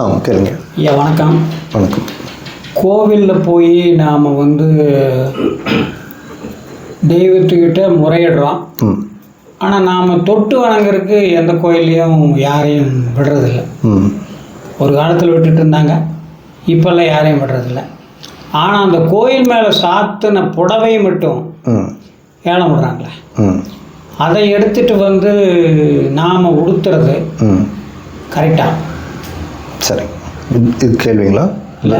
ஆ கேளுங்க. ஐயா வணக்கம். வணக்கம். கோவிலில் போய் நாம் வந்து தெய்வத்துக்கிட்ட முறையிடுறோம். ம். ஆனால் நாம் தொட்டு வணங்குறதுக்கு எந்த கோயிலையும் யாரையும் விடுறதில்ல. ம். ஒரு காலத்தில் விட்டுட்டு இருந்தாங்க. இப்போல்லாம் யாரையும் விடுறதில்ல. ஆனால் அந்த கோயில் மேலே சாத்தின புடவை மட்டும் ம். ஏலம் விடுறாங்களே ம். அதை எடுத்துட்டு வந்து நாம் உடுத்துறது ம். கரெக்டாக சரி. இது கேள்விங்களா? இல்லை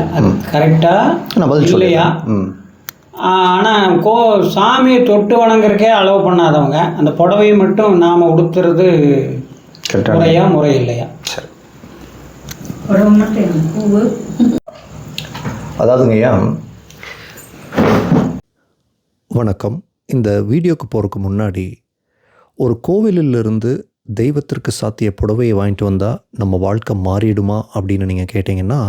கரெக்டாக நான் பதில் இல்லையா? சொல்லியா ம் ஆனால் கோ சாமியை தொட்டு வணங்குறக்கே அலோவ் பண்ணாதவங்க அந்த புடவையை மட்டும் நாம் உடுத்துறது கரெக்டாக முறையா முறை இல்லையா? சரி. அதாவதுங்க ஐயா. வணக்கம். இந்த வீடியோக்கு போகிறதுக்கு முன்னாடி ஒரு கோவிலிலிருந்து தெய்வத்திற்கு சாத்திய புடவையை வாங்கிட்டு வந்தால் நம்ம வாழ்க்கை மாறிடுமா அப்படின்னு நீங்கள் கேட்டிங்கன்னா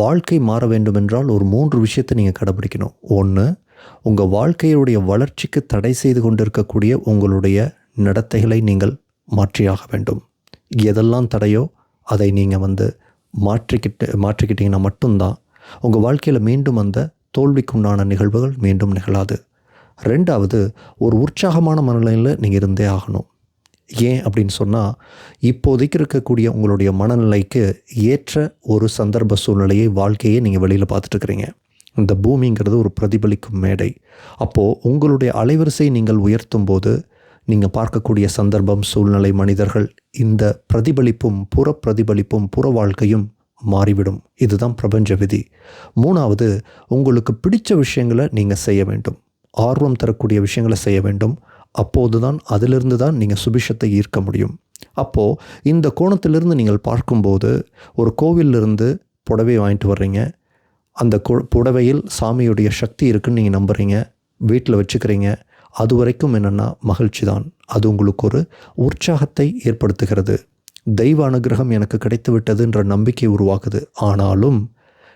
வாழ்க்கை மாற வேண்டுமென்றால் ஒரு மூன்று விஷயத்தை நீங்கள் கடைபிடிக்கணும். ஒன்று உங்கள் வாழ்க்கையுடைய வளர்ச்சிக்கு தடை செய்து கொண்டிருக்கக்கூடிய உங்களுடைய நடத்தைகளை நீங்கள் மாற்றியாக வேண்டும். எதெல்லாம் தடையோ அதை நீங்கள் வந்து மாற்றிக்கிட்டு மாற்றிக்கிட்டிங்கன்னா மட்டும்தான் உங்கள் வாழ்க்கையில் மீண்டும் அந்த தோல்விக்குண்டான நிகழ்வுகள் மீண்டும் நிகழாது. ரெண்டாவது ஒரு உற்சாகமான மனநிலையில் நீங்கள் இருந்தே ஆகணும். ஏன் அப்படின்னு சொன்னால் இப்போதைக்கு இருக்கக்கூடிய உங்களுடைய மனநிலைக்கு ஏற்ற ஒரு சந்தர்ப்ப சூழ்நிலையை வாழ்க்கையை நீங்கள் வெளியில் பார்த்துட்ருக்குறீங்க இந்த பூமிங்கிறது ஒரு பிரதிபலிக்கும் மேடை. அப்போது உங்களுடைய அலைவரிசை நீங்கள் உயர்த்தும் போது நீங்கள் பார்க்கக்கூடிய சந்தர்ப்பம் சூழ்நிலை மனிதர்கள் இந்த பிரதிபலிப்பும் புற பிரதிபலிப்பும் புற வாழ்க்கையும் மாறிவிடும். இதுதான் பிரபஞ்ச விதி. மூணாவது உங்களுக்கு பிடித்த விஷயங்களை நீங்கள் செய்ய வேண்டும். ஆர்வம் தரக்கூடிய விஷயங்களை செய்ய வேண்டும். அப்போது தான் அதிலிருந்து தான் நீங்கள் சுபிஷத்தை ஈர்க்க முடியும். அப்போது இந்த கோணத்திலிருந்து நீங்கள் பார்க்கும்போது ஒரு கோவிலிருந்து புடவை வாங்கிட்டு வர்றீங்க. அந்த கொ- புடவையில் சாமியுடைய சக்தி இருக்குன்னு நீங்கள் நம்புறீங்க. வீட்டில் வச்சுக்கிறீங்க. அது வரைக்கும் என்னென்னா மகிழ்ச்சி தான் அது உங்களுக்கு ஒரு உற்சாகத்தை ஏற்படுத்துகிறது. தெய்வ அனுகிரகம் எனக்கு கிடைத்து விட்டதுன்ற நம்பிக்கை உருவாக்குது. ஆனாலும்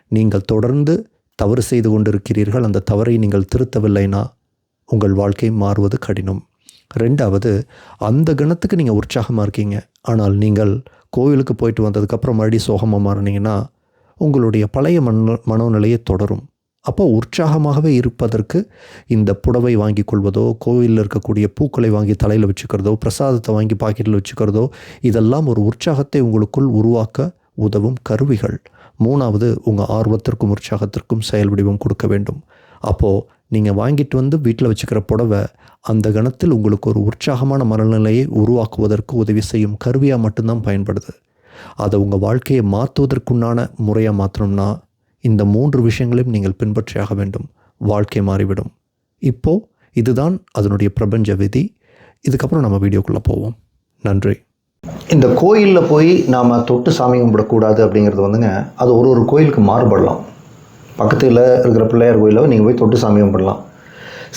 நீங்கள் தொடர்ந்து தவறு செய்து கொண்டிருக்கிறீர்கள். அந்த தவறை நீங்கள் திருத்தவில்லைனா உங்கள் வாழ்க்கை மாறுவது கடினம். ரெண்டாவது அந்த கணத்துக்கு நீங்கள் உற்சாகமாக இருக்கீங்க. ஆனால் நீங்கள் கோவிலுக்கு போயிட்டு வந்ததுக்கப்புறம் மறுபடியும் சோகமாக மாறினீங்கன்னா உங்களுடைய பழைய மன மனோநிலையை தொடரும். அப்போ உற்சாகமாகவே இருப்பதற்கு இந்த புடவை வாங்கி கொள்வதோ கோவிலில் இருக்கக்கூடிய பூக்களை வாங்கி தலையில் வச்சுக்கிறதோ பிரசாதத்தை வாங்கி பாக்கெட்டில் வச்சுக்கிறதோ இதெல்லாம் ஒரு உற்சாகத்தை உங்களுக்குள் உருவாக்க உதவும் கருவிகள். மூணாவது உங்கள் ஆர்வத்திற்கும் உற்சாகத்திற்கும் செயல் வடிவம் கொடுக்க வேண்டும். அப்போது நீங்கள் வாங்கிட்டு வந்து வீட்டில் வச்சுக்கிற புடவை அந்த கணத்தில் உங்களுக்கு ஒரு உற்சாகமான மனநிலையை உருவாக்குவதற்கு உதவி செய்யும் கருவியாக மட்டும்தான் பயன்படுது. அதை உங்கள் வாழ்க்கையை மாற்றுவதற்குண்டான முறையாக மாற்றணும்னா இந்த மூன்று விஷயங்களையும் நீங்கள் பின்பற்றியாக வேண்டும். வாழ்க்கை மாறிவிடும். இப்போது இதுதான் அதனுடைய பிரபஞ்ச விதி. இதுக்கப்புறம் நம்ம வீடியோக்குள்ளே போவோம். நன்றி. இந்த கோயிலில் போய் நாம் தொட்டு சாமி கும்பிடக்கூடாது அப்படிங்கிறது வந்துங்க அது ஒரு ஒரு கோயிலுக்கு மாறுபடலாம். பக்கத்தில் இருக்கிற பிள்ளையார் கோயிலில் நீங்கள் போய் தொட்டு சாமி கும்பிடலாம்.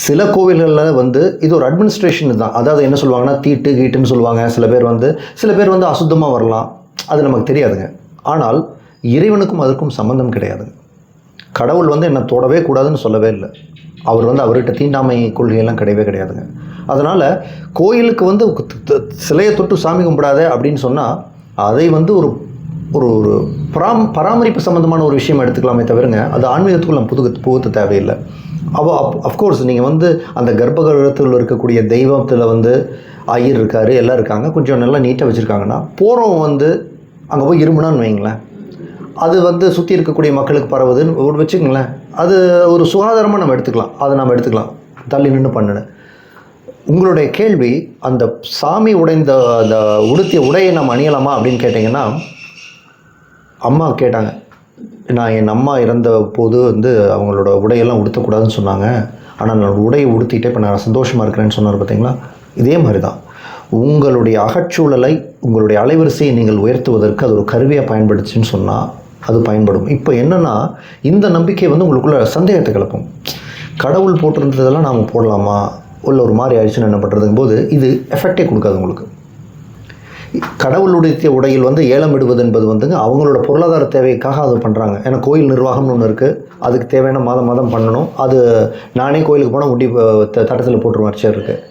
சில கோவில்களில் வந்து இது ஒரு அட்மினிஸ்ட்ரேஷன் தான். அதாவது என்ன சொல்லுவாங்கன்னா தீட்டு கீட்டுன்னு சொல்லுவாங்க. சில பேர் வந்து சில பேர் வந்து அசுத்தமாக வரலாம். அது நமக்கு தெரியாதுங்க. ஆனால் இறைவனுக்கும் அதற்கும் சம்மந்தம் கிடையாதுங்க. கடவுள் வந்து என்னை தொடவே கூடாதுன்னு சொல்லவே இல்லை. அவர் வந்து அவர்கிட்ட தீண்டாமை கொள்கையெல்லாம் கிடையவே கிடையாதுங்க. அதனால் கோயிலுக்கு வந்து சிலையை தொட்டு சாமி கும்பிடாத அப்படின்னு சொன்னால் அதை வந்து ஒரு ஒரு ஒரு பராம் பராமரிப்பு சம்மந்தமான ஒரு விஷயம் எடுத்துக்கலாமே தவிரங்க. அது ஆன்மீகத்துக்குள்ள நம்ம புது புகுத்த தேவையில்லை. அவ அஃப்கோர்ஸ் நீங்கள் வந்து அந்த கர்ப்பகிரகத்தில் இருக்கக்கூடிய தெய்வத்தில் வந்து ஐயர் இருக்கார் எல்லாம் இருக்காங்க. கொஞ்சம் நல்லா நீட்டாக வச்சுருக்காங்கன்னா போகிறவங்க வந்து அங்கே போய் இருமுனான்னு வைங்களேன். அது வந்து சுற்றி இருக்கக்கூடிய மக்களுக்கு பரவுதுன்னு ஒரு வச்சுக்கங்களேன். அது ஒரு சுகாதாரமாக நம்ம எடுத்துக்கலாம். அதை நம்ம எடுத்துக்கலாம். தள்ளி நின்று பண்ணுன்னு. உங்களுடைய கேள்வி அந்த சாமி உடைந்த அந்த உடுத்திய உடையை நம்ம அணியலாமா அப்படின்னு கேட்டிங்கன்னா அம்மா கேட்டாங்க நான் என் அம்மா இறந்த போது வந்து அவங்களோட உடையெல்லாம் உடுத்தக்கூடாதுன்னு சொன்னாங்க. ஆனால் நான் உடையை உடுத்திட்டே இப்போ நான் சந்தோஷமாக இருக்கிறேன்னு சொன்னார் பார்த்தீங்களா இதே மாதிரி தான் உங்களுடைய அகச்சூழலை உங்களுடைய அலைவரிசையை நீங்கள் உயர்த்துவதற்கு அது ஒரு கருவியாக பயன்படுச்சுன்னு சொன்னால் அது பயன்படும். இப்போ என்னென்னா இந்த நம்பிக்கை வந்து உங்களுக்குள்ள சந்தேகத்தை கிளப்பும். கடவுள் போட்டிருந்ததெல்லாம் நாம் போடலாமா? உள்ள ஒரு மாதிரி ஆயிடுச்சுன்னு என்ன பண்ணுறதுங்க போது இது எஃபெக்டே கொடுக்காது உங்களுக்கு. கடவுளுடைய உடையில் வந்து ஏலம் விடுவது என்பது வந்துங்க அவங்களோட பொருளாதார தேவைக்காக அது பண்ணுறாங்க ஏன்னா கோயில் நிர்வாகம்னு ஒன்று இருக்குது அதுக்கு தேவையான மாதம் மாதம் பண்ணணும். அது நானே கோயிலுக்கு போனால் முடி தட்டத்தில் போட்டுருவேன் அர்ச்சர் இருக்குது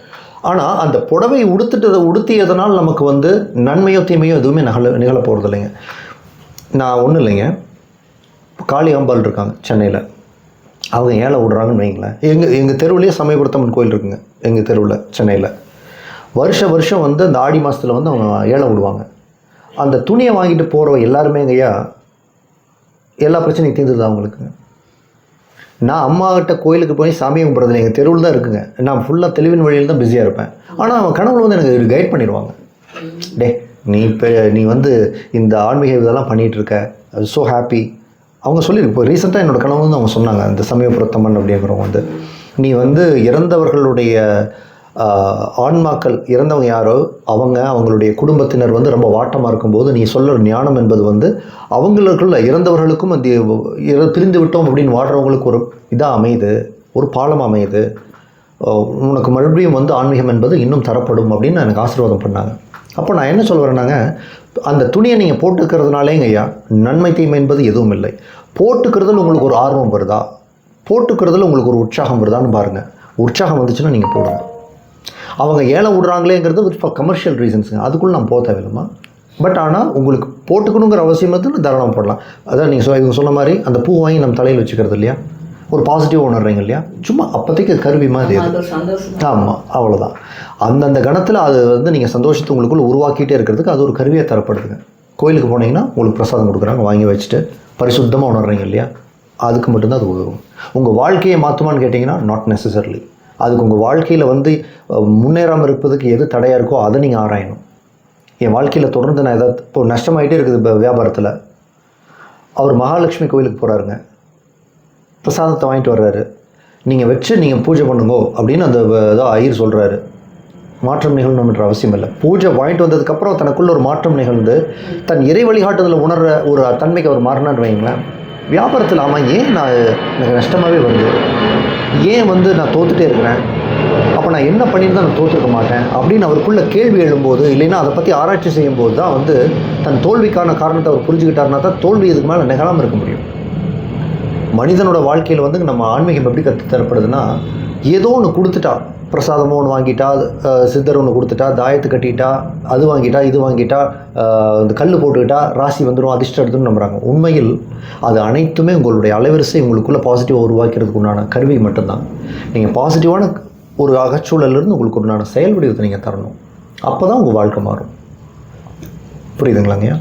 ஆனால் அந்த புடவை உடுத்துட்டதை உடுத்தியதனால் நமக்கு வந்து நன்மையோ தீமையோ எதுவுமே நகல நிகழ போகிறது இல்லைங்க நான் ஒன்றும் இல்லைங்க. காளி அம்பாள் இருக்காங்க சென்னையில். அவங்க ஏழை விடுறாங்கன்னு வைங்களேன். எங்கள் எங்கள் தெருவுலேயே சமயபுரத்தம்மன் கோயில் இருக்குங்க எங்கள் தெருவில் சென்னையில். வருஷ வருஷம் வந்து அந்த ஆடி மாதத்தில் வந்து அவங்க ஏழை விடுவாங்க. அந்த துணியை வாங்கிட்டு போகிறவங்க எல்லாருமே ஐயா எல்லா பிரச்சனையும் தீர்ந்துருது அவங்களுக்குங்க நான் அம்மாக்கிட்ட கோயிலுக்கு போய் சாமி கும்பிட்றது எங்கள் தெருவில் தான் இருக்குங்க. நான் ஃபுல்லாக தெளிவின் வழியில் தான் பிஸியாக இருப்பேன். ஆனால் அவன் கனவுல வந்து எனக்கு கைட் பண்ணிடுவாங்க. டே நீ இப்போ நீ வந்து இந்த ஆன்மீக இதெல்லாம் பண்ணிகிட்ருக்க அது ஸோ ஹாப்பி அவங்க சொல்லியிருக்கு இப்போ ரீசெண்டாக என்னோடய கனவு வந்து அவங்க சொன்னாங்க. இந்த சமயபுரத்தம்மன் அப்படிங்கிறவங்க வந்து நீ வந்து இறந்தவர்களுடைய ஆன்மாக்கள் இறந்தவங்க யாரோ அவங்க அவங்களுடைய குடும்பத்தினர் வந்து ரொம்ப வாட்டமாக இருக்கும்போது நீ சொல்கிற ஞானம் என்பது வந்து அவங்களுக்குள்ள இறந்தவர்களுக்கும் அந்த பிரிந்து விட்டோம் அப்படின்னு வாடுறவங்களுக்கு ஒரு இதாக அமையுது ஒரு பாலம் அமையுது. உனக்கு மறுபடியும் வந்து ஆன்மீகம் என்பது இன்னும் தரப்படும் அப்படின்னு எனக்கு ஆசீர்வாதம் பண்ணாங்க. அப்போ நான் என்ன சொல்ல வரேன்னாங்க அந்த துணியை நீங்கள் போட்டுக்கிறதுனாலேங்க ஐயா நன்மை தீமை என்பது எதுவும் இல்லை. போட்டுக்கிறதுல உங்களுக்கு ஒரு ஆர்வம் வருதா? போட்டுக்கிறதுல உங்களுக்கு ஒரு உற்சாகம் வருதான்னு பாருங்கள் உற்சாகம் வந்துச்சுன்னா நீங்கள் போடுங்க. அவங்க ஏலம் விடுறாங்களேங்கிறது ஃபார் கமர்ஷியல் ரீசன்ஸுங்க அதுக்குள்ளே நான் போக தேவையில்லைம்மா. பட் ஆனால் உங்களுக்கு போட்டுக்கணுங்கிற அவசியம் வந்து தாராளம் போடலாம். அதான் நீங்கள் சொ இவங்க சொன்ன மாதிரி அந்த பூ வாங்கி நம்ம தலையில் வச்சுக்கிறது இல்லையா? ஒரு பாசிட்டிவ் உணர்றீங்க இல்லையா? சும்மா அப்போதைக்கு கருவி மாதிரி அது. ஆமாம் அவ்வளோதான் அந்தந்த கணத்தில் அது வந்து நீங்கள் சந்தோஷத்தை உங்களுக்குள்ள உருவாக்கிட்டே இருக்கிறதுக்கு அது ஒரு கருவியாக தரப்படுதுங்க. கோயிலுக்கு போனீங்கன்னா உங்களுக்கு பிரசாதம் கொடுக்குறாங்க வாங்கி வச்சுட்டு பரிசுத்தமாக உணர்றீங்க இல்லையா? அதுக்கு மட்டும்தான் அது உதவும். உங்கள் வாழ்க்கையை மாற்றுமான்னு கேட்டிங்கன்னா நாட் நெசசரிலி அதுக்கு உங்கள் வாழ்க்கையில் வந்து முன்னேறாமல் இருப்பதுக்கு எது தடையாக இருக்கோ அதை நீங்கள் ஆராயணும். என் வாழ்க்கையில் தொடர்ந்து நான் ஏதாவது இப்போ நஷ்டமாயிட்டே இருக்குது இப்போ வியாபாரத்தில். அவர் மகாலட்சுமி கோயிலுக்கு போகிறாருங்க பிரசாதத்தை வாங்கிட்டு வர்றாரு. நீங்கள் வச்சு நீங்கள் பூஜை பண்ணுங்க அப்படின்னு அந்த ஏதோ ஐயர் சொல்கிறாரு மாற்றம் நிகழணுன்ற அவசியம் இல்லை. பூஜை வாங்கிட்டு வந்ததுக்கப்புறம் தனக்குள்ள ஒரு மாற்றம் நிகழ்ந்து தன் இறை வழிகாட்டுதலில் உணர்ற ஒரு தன்மைக்கு அவர் மாறினான்னு வைங்களேன் வியாபாரத்தில் ஆமாம் ஏன் நான் எனக்கு நஷ்டமாகவே வருது? ஏன் வந்து நான் தோத்துட்டே இருக்கிறேன்? அப்போ நான் என்ன பண்ணியிருந்தால் நான் தோற்றுக்க மாட்டேன்? அப்படின்னு அவருக்குள்ள கேள்வி எழும்போது இல்லைன்னா அதை பற்றி ஆராய்ச்சி செய்யும்போது தான் வந்து தன் தோல்விக்கான காரணத்தை அவர் புரிஞ்சுக்கிட்டாருனா தான் தோல்வி இதுக்கு மேலே நிகழாமல் இருக்க முடியும். மனிதனோட வாழ்க்கையில் வந்து நம்ம ஆன்மீகம் எப்படி கற்று தரப்படுதுன்னா ஏதோ ஒன்று கொடுத்துட்டா பிரசாதமோ ஒன்று வாங்கிட்டா சித்தர் ஒன்று கொடுத்துட்டா தாயத்து கட்டிட்டா அது வாங்கிட்டா இது வாங்கிட்டா இந்த கல் போட்டுக்கிட்டா ராசி வந்துடும் அதிர்ஷ்டம் எடுத்துன்னு நம்புறாங்க. உண்மையில் அது அனைத்துமே உங்களுடைய அலைவரிசை உங்களுக்குள்ள பாசிட்டிவாக உருவாக்கிறதுக்கு உண்டான கருவி மட்டும்தான். நீங்கள் பாசிட்டிவான ஒரு அகச்சூழலிருந்து உங்களுக்கு உண்டான செயல் வடிவத்தை நீங்கள் தரணும். அப்போ தான் உங்கள் வாழ்க்கை மாறும். புரியுதுங்களாங்கய்யா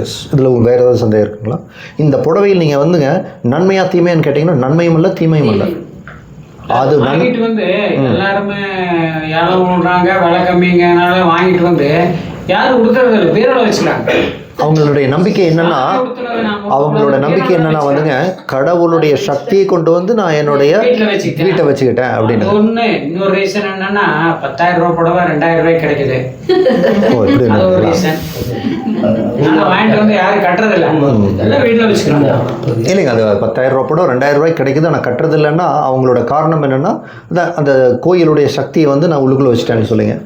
எஸ் இதில் வேறு ஏதாவது சந்தேகம் இருக்குங்களா? இந்த புடவையில் நீங்கள் வந்துங்க நன்மையா தீமையான்னு கேட்டிங்கன்னா நன்மையும் இல்லை தீமையும் இல்லை அது வாங்கிட்டு வந்து எல்லாருமே இடம் விடுறாங்க விலை கம்மிங்கனால வாங்கிட்டு வந்து யாரும் கொடுக்கறது இல்லை பீரோல வச்சுக்கிறாங்க. அவங்களுடைய நம்பிக்கை என்னன்னா அவங்களோட நம்பிக்கை என்னன்னா வந்துங்க கடவுளுடைய சக்தியை கொண்டு வந்து நான் என்னுடைய வீட்டை வச்சுக்கிட்டேன் அப்படின்னு. ஒண்ணு. இன்னொரு ரீசன் என்னன்னா பத்தாயிரம் ரூபாய் புடவை ரெண்டாயிரம் ரூபாய் கிடைக்குது. ஒரு ரீசன் இல்லைங்க அது பத்தாயிரம் ரூபா படம் ரெண்டாயிரம் ரூபாய்க்கு கிடைக்குது ஆனால் கட்டுறது இல்லைன்னா அவங்களோட காரணம் என்னென்னா அந்த அந்த கோயிலுடைய சக்தியை வந்து நான் உள்ளுக்குள்ளே வச்சுட்டேன்னு சொல்லுங்க.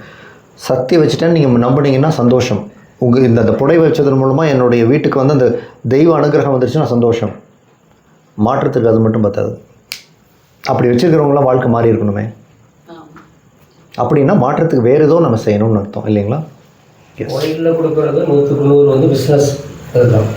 சக்தி வச்சுட்டேன்னு நீங்கள் நம்புனீங்கன்னா சந்தோஷம். உங்கள் இந்த அந்த புடவை வச்சதன் மூலமாக என்னுடைய வீட்டுக்கு வந்து அந்த தெய்வ அனுகிரகம் வந்துருச்சுன்னா சந்தோஷம். மாற்றத்துக்கு அது மட்டும் பத்தாது. அப்படி வச்சுருக்கிறவங்களாம் வாழ்க்கை மாறி இருக்கணுமே. அப்படின்னா மாற்றத்துக்கு வேறு ஏதோ நம்ம செய்யணும்னு அர்த்தம் இல்லைங்களா? கோயிலில் நூற்றுக்கு நூறு வந்து பிஸ்னஸ் அதுதான்.